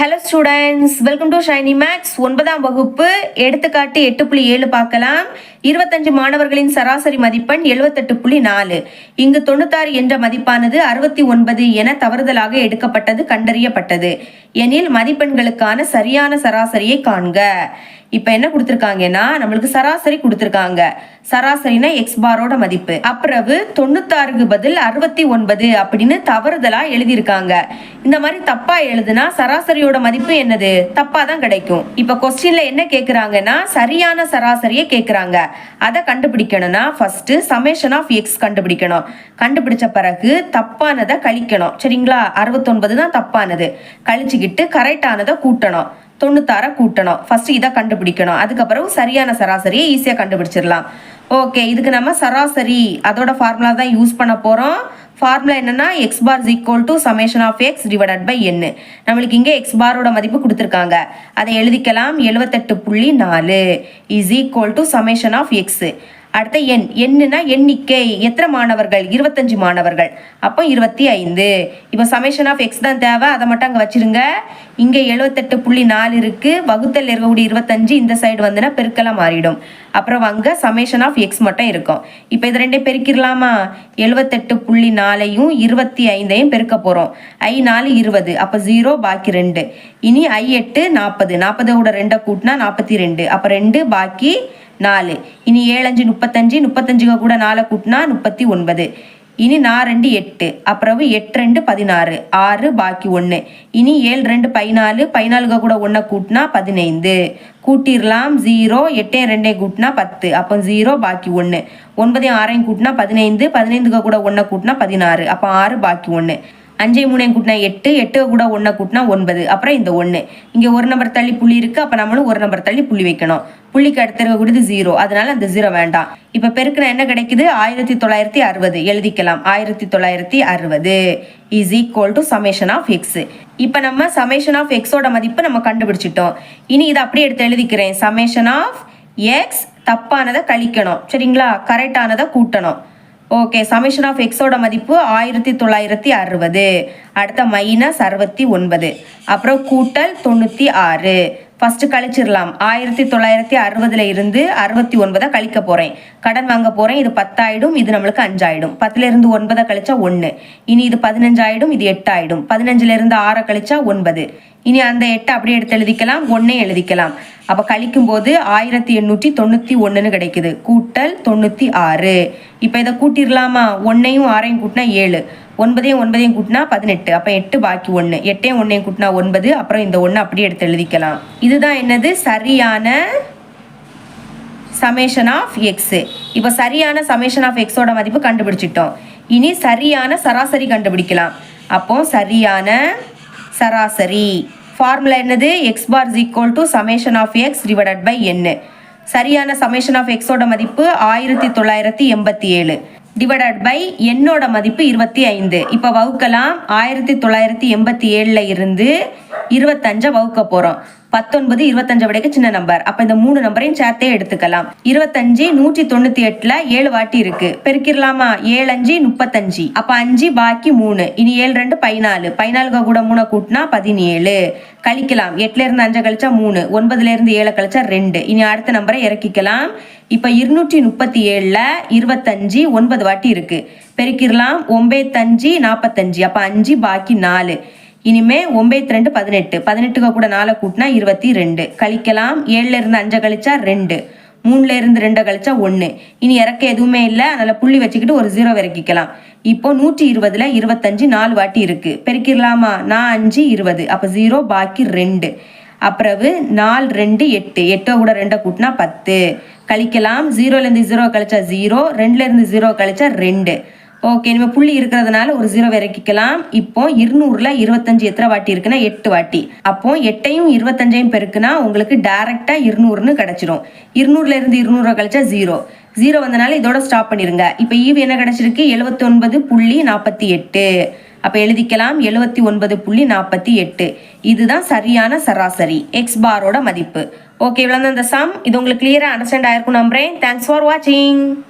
Hello students welcome to Shiny Maths ஒன்பதாம் வகுப்பு. எடுத்துக்காட்டு எட்டு புள்ளி ஏழு பார்க்கலாம். இருபத்தஞ்சு மாணவர்களின் சராசரி மதிப்பெண் எழுபத்தெட்டு புள்ளி நாலு. இங்கு தொண்ணூத்தாறு என்ற மதிப்பானது அறுபத்தி ஒன்பது என தவறுதலாக எடுக்கப்பட்டது கண்டறியப்பட்டது. எனில் மதிப்பெண்களுக்கான சரியான சராசரியை காண்க. இப்போ என்ன கொடுத்துருக்காங்கன்னா நம்மளுக்கு சராசரி கொடுத்துருக்காங்க. சராசரினா எக்ஸ் பாரோட மதிப்பு. அப்புறவு தொண்ணூத்தாறுக்கு பதில் அறுபத்தி ஒன்பது அப்படின்னு தவறுதலா எழுதியிருக்காங்க. இந்த மாதிரி தப்பா எழுதுனா சராசரியோட மதிப்பு என்னது? தப்பா தான் கிடைக்கும். இப்போ கொஸ்டின்ல என்ன கேக்குறாங்கன்னா சரியான சராசரியை கேக்குறாங்க. அதை கண்டுபிடிக்கணும்னா ஃபர்ஸ்ட் சமேஷன் ஆஃப் எக்ஸ் கண்டுபிடிக்கணும். கண்டுபிடிச்ச பிறகு தப்பானதை கழிக்கணும். சரிங்களா? அறுபத்தொன்பது தான் தப்பானது. கழிச்சுக்கிட்டு கரெக்டானதை கூட்டணும். தொண்ணூத்தாறை கூட்டணும். ஃபஸ்ட்டு இதை கண்டுபிடிக்கணும். அதுக்கப்புறம் சரியான சராசரியை ஈஸியாக கண்டுபிடிச்சிடலாம். ஓகே இதுக்கு நம்ம சராசரி அதோட ஃபார்முலா தான் யூஸ் பண்ண போகிறோம் ஃபார்முலா என்னன்னா X bar is equal to summation of X divided by N நம்மளுக்கு இங்கே எக்ஸ் பாரோட மதிப்பு கொடுத்துருக்காங்க. அதை எழுதிக்கலாம். எழுபத்தெட்டு புள்ளி நாலு is equal to summation of X அடுத்த எண். எண்ணுனா எண்ணிக்கை. எத்தனை மாணவர்கள்? இருபத்தஞ்சு மாணவர்கள். அப்போ இருபத்தி ஐந்து. இப்போ சமேஷன் ஆஃப் எக்ஸ் தான் தேவை. அதை மட்டும் அங்கே வச்சிருங்க. இங்கே எழுபத்தெட்டு புள்ளி நாலு இருக்கு. வகுத்தல் இருக்கக்கூடிய இருபத்தஞ்சு இந்த சைடு வந்துன்னா பெருக்கெல்லாம் மாறிடும். அப்புறம் அங்கே சமேஷன் ஆஃப் எக்ஸ் மட்டும் இருக்கும். இப்போ இது ரெண்டையும் பெருக்கிடலாமா? எழுபத்தெட்டு புள்ளி நாலையும் இருபத்தி ஐந்தையும் பெருக்க போகிறோம் ஐ நாலு இருபது அப்போ ஜீரோ பாக்கி ரெண்டு. இனி ஐ எட்டு நாற்பது நாற்பதோட ரெண்டை கூட்டினா நாற்பத்தி ரெண்டு. அப்போ ரெண்டு பாக்கி நாலு. இனி ஏழஞ்சு முப்பத்தஞ்சு. முப்பத்தஞ்சுக கூட நாலை கூட்டினா முப்பத்தி ஒன்பது. இனி நான் ரெண்டு எட்டு அப்புறம் எட்டு ரெண்டு பதினாறு ஆறு பாக்கி ஒன்று இனி ஏழு ரெண்டு பதினாலு பதினாலுக கூட ஒன்றை கூட்டினா பதினைந்து. கூட்டிடலாம் ஜீரோ எட்டையும் ரெண்டையும் கூட்டினா பத்து அப்போ ஜீரோ பாக்கி ஒன்று ஒன்பதையும் ஆறையும் கூட்டினா பதினைந்து பதினைந்துக்கு கூட ஒன்றை கூட்டினா பதினாறு அப்போ ஆறு பாக்கி ஒன்று அஞ்சை மூணையும் கூட்டினா எட்டு எட்டு கூட ஒன்றை கூட்டினா ஒன்பது. அப்புறம் இந்த ஒன்று இங்கே ஒரு நம்பர் தள்ளி புள்ளி இருக்குது அப்போ நம்மளும் ஒரு நம்பர் தள்ளி புள்ளி வைக்கணும். புள்ளிக்கு அடுத்து இருக்கக்கூடியது ஜீரோ அதனால அந்த ஜீரோ வேண்டாம். இப்போ பெருக்கினா என்ன கிடைக்குது? ஆயிரத்தி தொள்ளாயிரத்தி அறுபது. எழுதிக்கலாம். ஆயிரத்தி தொள்ளாயிரத்தி அறுபது is equal to summation of X இப்போ நம்ம சமேஷன் ஆஃப் எக்ஸோட மதிப்பு நம்ம கண்டுபிடிச்சிட்டோம். இனி இதை அப்படியே எடுத்து எழுதிக்கிறேன். சமேஷன் ஆஃப் எக்ஸ் தப்பானதை கழிக்கணும். சரிங்களா? கரெக்டானதை கூட்டணும். ஓகே சமிஷன் ஆஃப் எக்ஸோட மதிப்பு ஆயிரத்தி தொள்ளாயிரத்தி அறுபது. அடுத்த மைனஸ் அறுபத்தி ஒன்பது. அப்புறம் கூட்டல் தொண்ணூற்றி ஆறு. ஃபஸ்ட்டு கழிச்சிடலாம். ஆயிரத்தி தொள்ளாயிரத்தி அறுபதுல இருந்து அறுபத்தி ஒன்பதை கழிக்க போகிறேன் கடன் வாங்க போகிறேன் இது பத்தாயிடும். இது நம்மளுக்கு அஞ்சாயிடும். பத்துலேருந்து ஒன்பதை கழிச்சா ஒன்று இனி இது பதினஞ்சாயிடும். இது எட்டாயிடும். பதினஞ்சுலேருந்து ஆறை கழிச்சா ஒன்பது. இனி அந்த எட்டை அப்படியே எடுத்து எழுதிக்கலாம் ஒன்னே எழுதிக்கலாம். அப்போ கழிக்கும் போது ஆயிரத்தி எண்ணூற்றி தொண்ணூற்றி ஒன்றுன்னு கிடைக்குது. கூட்டல் தொண்ணூற்றி ஆறு. இப்போ இதை கூட்டிடலாமா ஒன்னையும் ஆறையும் கூட்டினா ஏழு. ஒன்பதையும் ஒன்பதையும் கூட்டினா பதினெட்டு. அப்போ எட்டு பாக்கி ஒன்று எட்டையும் ஒன்றையும் கூட்டினா ஒன்பது. அப்புறம் இந்த ஒன்று அப்படியே எடுத்து எழுதிக்கலாம். இதுதான் என்னது? சரியான சமேஷன் ஆஃப் எக்ஸு இப்போ சரியான சமேஷன் ஆஃப் எக்ஸோட மதிப்பு கண்டுபிடிச்சிட்டோம். இனி சரியான சராசரி கண்டுபிடிக்கலாம். அப்போ சரியான சராசரி. ஃபார்முலா என்னது? X bar is equal to summation of X divided by N சரியான சமேஷன் ஆஃப் எக்ஸோட மதிப்பு ஆயிரத்தி தொள்ளாயிரத்தி எண்பத்தி ஏழு. டிவைடட் பை என்னோட மதிப்பு இருபத்தி ஐந்து. இப்போ வகுக்கலாம். ஆயிரத்தி தொள்ளாயிரத்தி எண்பத்தி ஏழில் இருந்து இருபத்தஞ்சை வகுக்க போகிறோம் பத்தொன்பது இருபத்தஞ்சு விடைக்கு சின்ன நம்பர் அப்போ இந்த மூணு நம்பரையும் சேர்த்தே எடுத்துக்கலாம். இருபத்தஞ்சு நூற்றி தொண்ணூற்றி எட்டில் ஏழு வாட்டி இருக்கு. பெருக்கிடலாமா ஏழு அஞ்சு முப்பத்தஞ்சு. அப்போ அஞ்சு பாக்கி மூணு. இனி ஏழு ரெண்டு பதினாலு. பதினாலுக கூட மூணை கூட்டினா பதினேழு. கழிக்கலாம். எட்டுல இருந்து அஞ்சு கழிச்சா மூணு. ஒன்பதுல இருந்து ஏழை கழிச்சா ரெண்டு. இனி அடுத்த நம்பரை இறக்கிக்கலாம். இப்போ இருநூற்றி முப்பத்தி ஏழில் இருபத்தஞ்சு ஒன்பது வாட்டி இருக்கு. பெருக்கிடலாம் ஒன்பத்தஞ்சு நாற்பத்தஞ்சு அப்போ அஞ்சு பாக்கி நாலு. இனிமே ஒம்பேத்து ரெண்டு பதினெட்டு. பதினெட்டுக்கு கூட நாலு கூட்டினா இருபத்தி ரெண்டு. கழிக்கலாம். ஏழுல இருந்து அஞ்சை கழிச்சா ரெண்டு. மூணுல இருந்து ரெண்டை கழிச்சா ஒன்று இனி இறக்க எதுவுமே இல்லை. அதனால் புள்ளி வச்சுக்கிட்டு ஒரு ஜீரோ இறக்கிக்கலாம் இப்போ நூற்றி இருபதுல இருபத்தஞ்சு நாலு வாட்டி இருக்கு. பெருக்கிடலாமா? நான் அஞ்சு இருபது. அப்போ ஜீரோ பாக்கி ரெண்டு. அப்புறவு நாலு ரெண்டு எட்டு. எட்டோ கூட ரெண்டை கூட்டினா பத்து. கழிக்கலாம். ஜீரோலேருந்து ஜீரோ கழிச்சா ஜீரோ ரெண்டுலேருந்து ஜீரோ கழிச்சா ரெண்டு. ஓகே நம்ம புள்ளி இருக்கிறதுனால ஒரு ஜீரோ இறக்கிக்கலாம். இப்போ இருநூறுல இருபத்தஞ்சு எத்தனை வாட்டி இருக்குன்னா எட்டு வாட்டி. அப்போ எட்டையும் இருபத்தஞ்சையும் பெருக்குனா உங்களுக்கு டைரக்டா இருநூறுன்னு கிடைச்சிரும். இருநூறுல இருந்து இருநூறு கழிச்சா ஜீரோ ஜீரோ வந்தனால இதோட ஸ்டாப் பண்ணிருங்க. இப்போ ஈவு என்ன கிடைச்சிருக்கு? எழுபத்தி ஒன்பது புள்ளி நாற்பத்தி எட்டு. அப்போ எழுதிக்கலாம். எழுபத்தி ஒன்பது புள்ளி நாற்பத்தி எட்டு. இதுதான் சரியான சராசரி. எக்ஸ் பாரோட மதிப்பு. ஓகே இவ்வளோ அந்த சம் இது உங்களுக்கு கிளியராக அண்டர்ஸ்டாண்ட் ஆயிருக்கும் நம்புறேன். தேங்க்ஸ் ஃபார் வாட்சிங்